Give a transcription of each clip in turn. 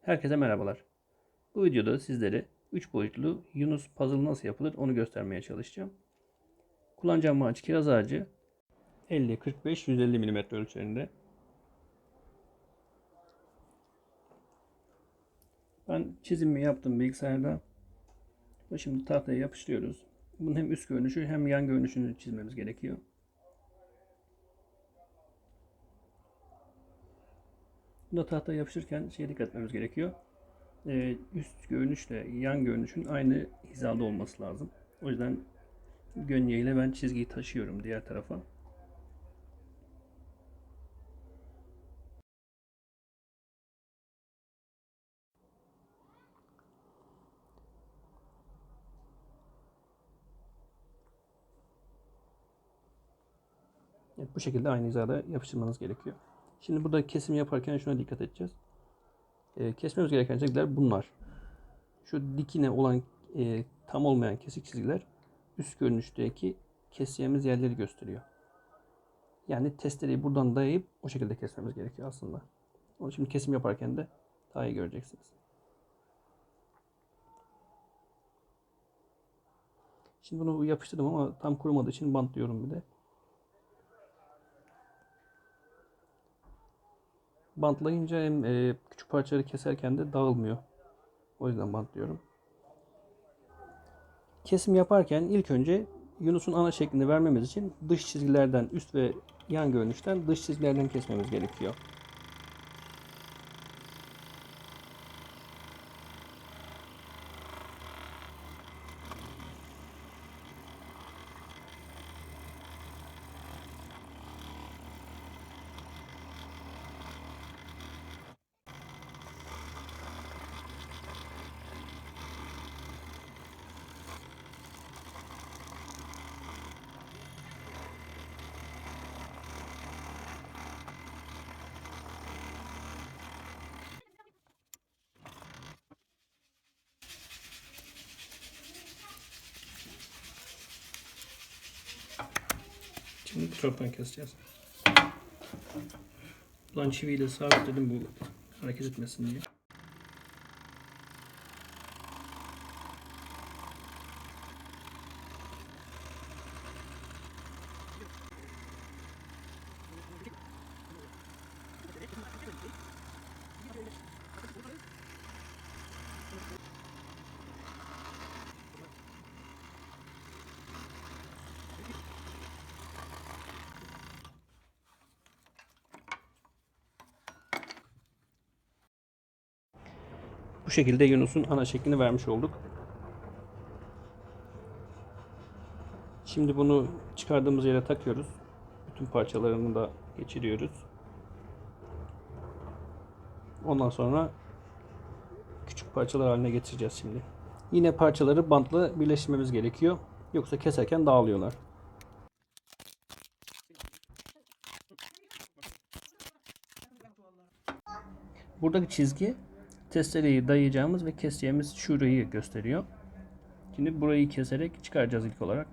Herkese merhabalar. Bu videoda sizlere 3 boyutlu Yunus puzzle nasıl yapılır onu göstermeye çalışacağım. Kullanacağım ağaç kiraz ağacı 50-45-150 mm ölçülerinde. Ben çizimimi yaptım bilgisayarda. Şimdi tahtaya yapıştırıyoruz. Bunun hem üst görünüşü hem yan görünüşünü çizmemiz gerekiyor. Bunda tahtaya yapışırken şeye dikkat etmemiz gerekiyor. Ee, üst görünüşle yan görünüşün aynı hizada olması lazım. O yüzden gönye ile ben çizgiyi taşıyorum diğer tarafa. Evet, bu şekilde aynı hizada yapıştırmanız gerekiyor. Şimdi burada kesim yaparken şuna dikkat edeceğiz. Ee, kesmemiz gereken çizgiler bunlar. Şu dikine olan e, tam olmayan kesik çizgiler üst görünüşteki keseceğimiz yerleri gösteriyor. Yani testereyi buradan dayayıp o şekilde kesmemiz gerekiyor aslında. Onu şimdi kesim yaparken de daha iyi göreceksiniz. Şimdi bunu yapıştırdım ama tam kurumadığı için bantlıyorum bir de. Bantlayınca hem e, küçük parçaları keserken de dağılmıyor. O yüzden bantlıyorum. Kesim yaparken ilk önce Yunus'un ana şeklini vermemiz için dış çizgilerden üst ve yan görünüşten dış çizgilerden kesmemiz gerekiyor. Taraftan keseceğiz. Buradan çiviyle sabitledim bu hareket etmesin diye. Bu şekilde Yunus'un ana şeklini vermiş olduk. Şimdi bunu çıkardığımız yere takıyoruz. Bütün parçalarını da geçiriyoruz. Ondan sonra küçük parçalar haline getireceğiz şimdi. Yine parçaları bantla birleştirmemiz gerekiyor. Yoksa keserken dağılıyorlar. Buradaki çizgi testereyi dayayacağımız ve keseceğimiz şurayı gösteriyor. Şimdi burayı keserek çıkaracağız ilk olarak.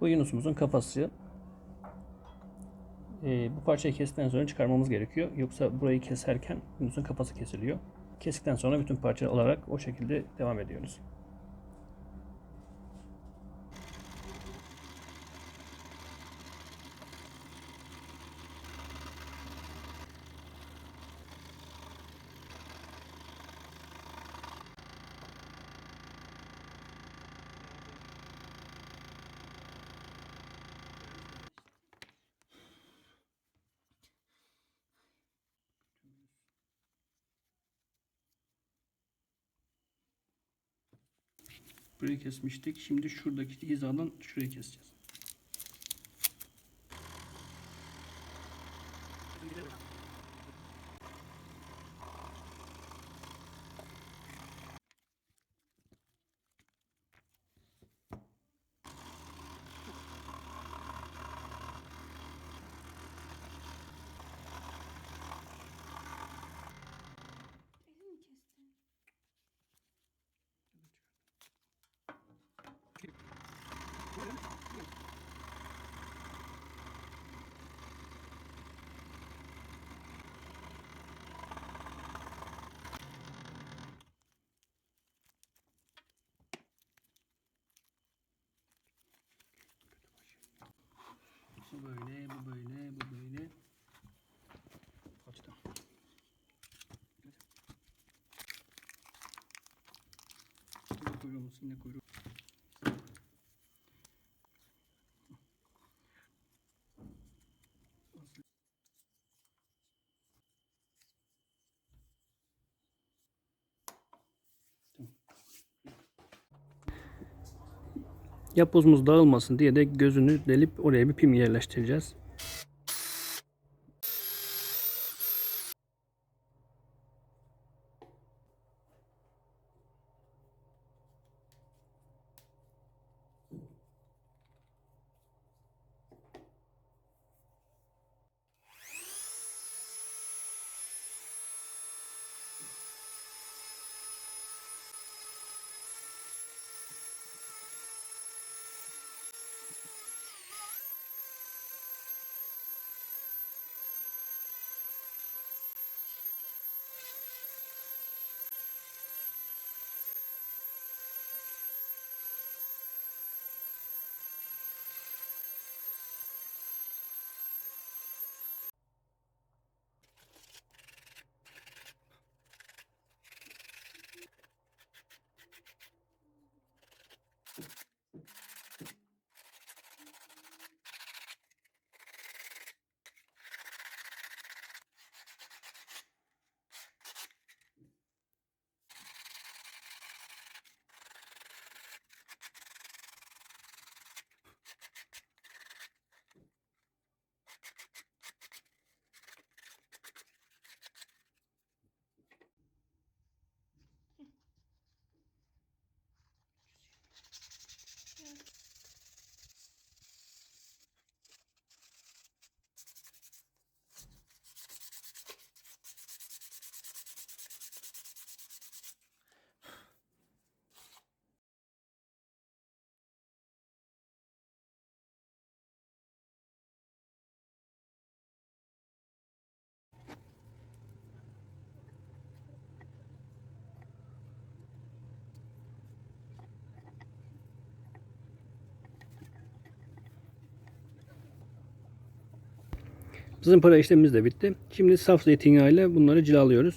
Bu Yunus'umuzun kafası. Ee, bu parçayı kestikten sonra çıkarmamız gerekiyor. Yoksa burayı keserken Yunus'un kafası kesiliyor. Kestikten sonra bütün parça olarak o şekilde devam ediyoruz. Burayı kesmiştik. Şimdi şuradaki hizadan şurayı keseceğiz. Kuyruğumuz, yine kuyruk. Yapbozumuz dağılmasın diye de gözünü delip oraya bir pim yerleştireceğiz. Zımpara işlemimiz de bitti. Şimdi saf zeytinyağıyla bunları cilalıyoruz.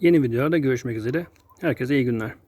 Yeni videolarda görüşmek üzere. Herkese iyi günler.